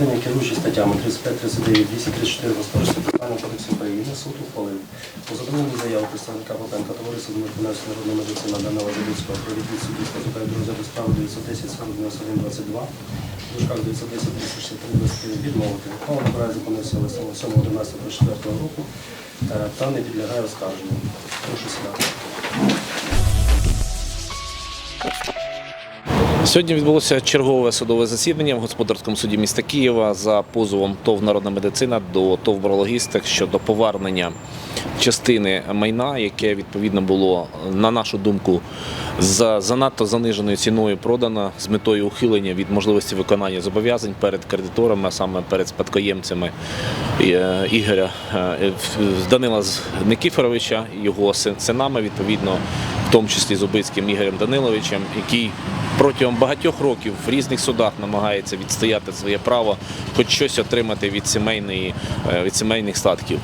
засідання керуючи статтями 35, 39, 234 Господарського питання Кодексу України суд ухвалив по задоволенню заяви представника Попенка товариства Дмитринації народної медицини Данила Заліцького про відвід суддівського зупинку до розгляду справи 910 40 91 22 в дужках 910 363 29 відмовити. Ухвала набирає законної сили 7 11 24 року е, та не підлягає оскарженню. Прошу сідати. Сьогодні відбулося чергове судове засідання в господарському суді міста Києва за позовом ТОВ Народна медицина до ТОВ «Брологістик» щодо повернення частини майна, яке відповідно було, на нашу думку, за занадто заниженою ціною продано з метою ухилення від можливості виконання зобов'язань перед кредиторами, а саме перед спадкоємцями е, Ігоря е, Данила Никифоровича, його син- синами, відповідно, в тому числі з Убицьким Ігорем Даниловичем, який протягом багатьох років в різних судах намагається відстояти своє право, хоч щось отримати від сімейної е, від сімейних статків.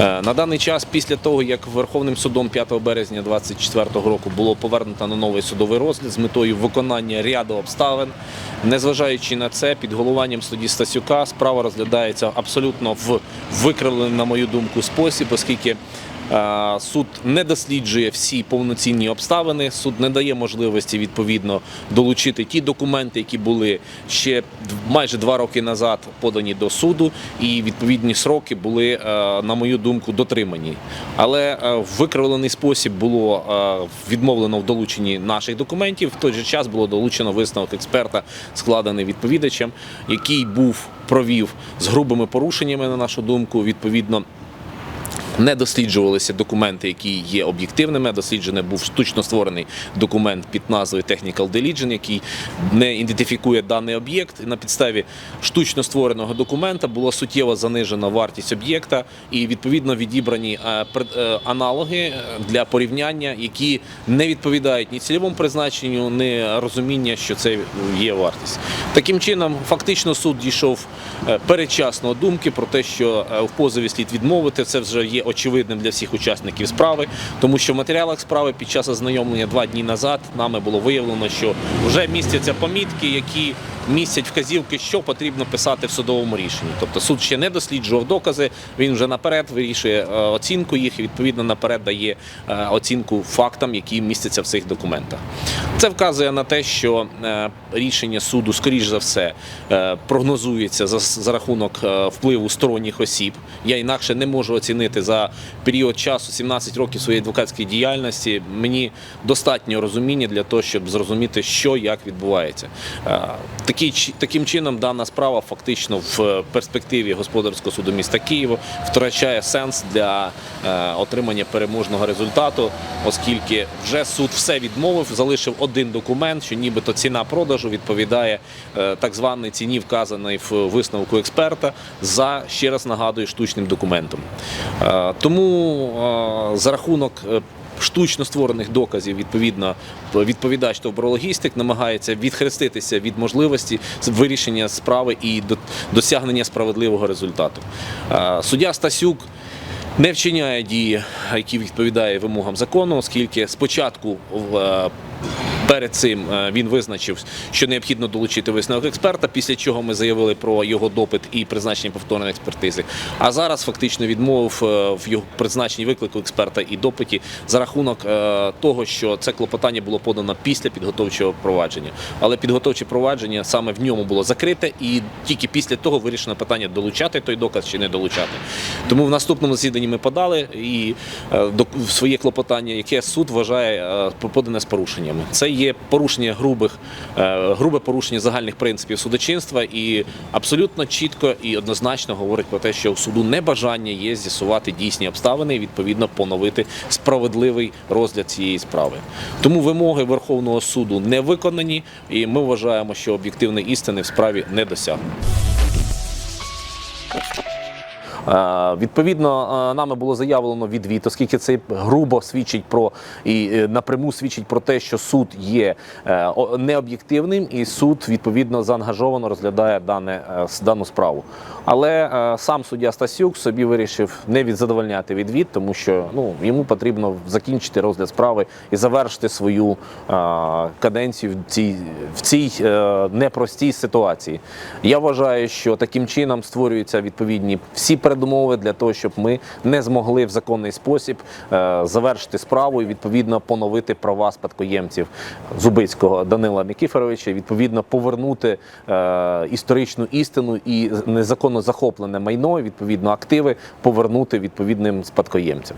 Е, На даний час, після того як Верховним судом 5 березня 2024 року було повернуто на новий судовий розгляд з метою виконання ряду обставин, незважаючи на це, під головуванням судді Стасюка справа розглядається абсолютно в викривлений, на мою думку, спосіб, оскільки Суд не досліджує всі повноцінні обставини. Суд не дає можливості відповідно долучити ті документи, які були ще майже два роки назад подані до суду, і відповідні сроки були, е, на мою думку, дотримані. Але е, в викривлений спосіб було е, відмовлено в долученні наших документів. В той же час було долучено висновок експерта, складений відповідачем, який був провів з грубими порушеннями, на нашу думку, відповідно. Не досліджувалися документи, які є об'єктивними. Досліджений був штучно створений документ під назвою Technical Diligence, який не ідентифікує даний об'єкт. На підставі штучно створеного документа була суттєво занижена вартість об'єкта і відповідно відібрані е, е, аналоги для порівняння, які не відповідають ні цільовому призначенню, ні розуміння, що це є вартість. Таким чином, фактично, суд дійшов е, передчасно думки про те, що в позові слід відмовити. Це вже є очевидним для всіх учасників справи, тому що в матеріалах справи під час ознайомлення два дні назад нами було виявлено, що вже містяться помітки, які містять вказівки, що потрібно писати в судовому рішенні. Тобто суд ще не досліджував докази, він вже наперед вирішує е, оцінку їх і відповідно наперед дає е, оцінку фактам, які містяться в цих документах. Це вказує на те, що е, рішення суду, скоріш за все, прогнозується за, рахунок впливу сторонніх осіб. Я інакше не можу оцінити за період часу 17 років своєї адвокатської діяльності. Мені достатньо розуміння для того, щоб зрозуміти, що як відбувається. Е, Такий, таким чином, дана справа фактично в перспективі господарського суду міста Києва втрачає сенс для е, отримання переможного результату, оскільки вже суд все відмовив, залишив один документ, що нібито ціна продажу відповідає е, так званій ціні, вказаної в висновку експерта, за ще раз нагадую штучним документом. Тому за рахунок е, штучно створених доказів, відповідно, відповідач товбрологістик намагається відхреститися від можливості вирішення справи і до- досягнення справедливого результату. Е, Суддя Стасюк. Не вчиняє дії, які відповідають вимогам закону, оскільки спочатку в, е, перед цим е, він визначив, що необхідно долучити висновок експерта, після чого ми заявили про його допит і призначення повторної експертизи. А зараз фактично відмовив е, в його призначенні виклику експерта і допиті за рахунок е, того, що це клопотання було подано після підготовчого провадження. Але підготовче провадження саме в ньому було закрите, і тільки після того вирішено питання долучати той доказ чи не долучати. Тому в наступному засіданні ми подали і до- своє клопотання, яке суд вважає подане з порушеннями. Це є порушення грубих, е, грубе порушення загальних принципів судочинства і абсолютно чітко і однозначно говорить про те, що у суду небажання є з'ясувати дійсні обставини і відповідно поновити справедливий розгляд цієї справи. Тому вимоги Верховного суду не виконані, і ми вважаємо, що об'єктивної істини в справі не досягнено. Е, Відповідно, е, нами було заявлено відвід, оскільки це грубо свідчить про і е, напряму свідчить про те, що суд є необ'єктивним, і суд відповідно заангажовано розглядає дане дану справу. Але сам суддя Стасюк собі вирішив не відзадовольняти відвід, тому що ну йому потрібно закінчити розгляд справи і завершити свою каденцію в цій в цій непростій ситуації. Я вважаю, що таким чином створюються відповідні всі передумови для того, щоб ми не змогли в законний спосіб е, завершити справу і відповідно поновити права спадкоємців Зубицького Данила Никифоровича, і, відповідно повернути е, історичну істину і незаконно захоплене майно, відповідно активи повернути відповідним спадкоємцям.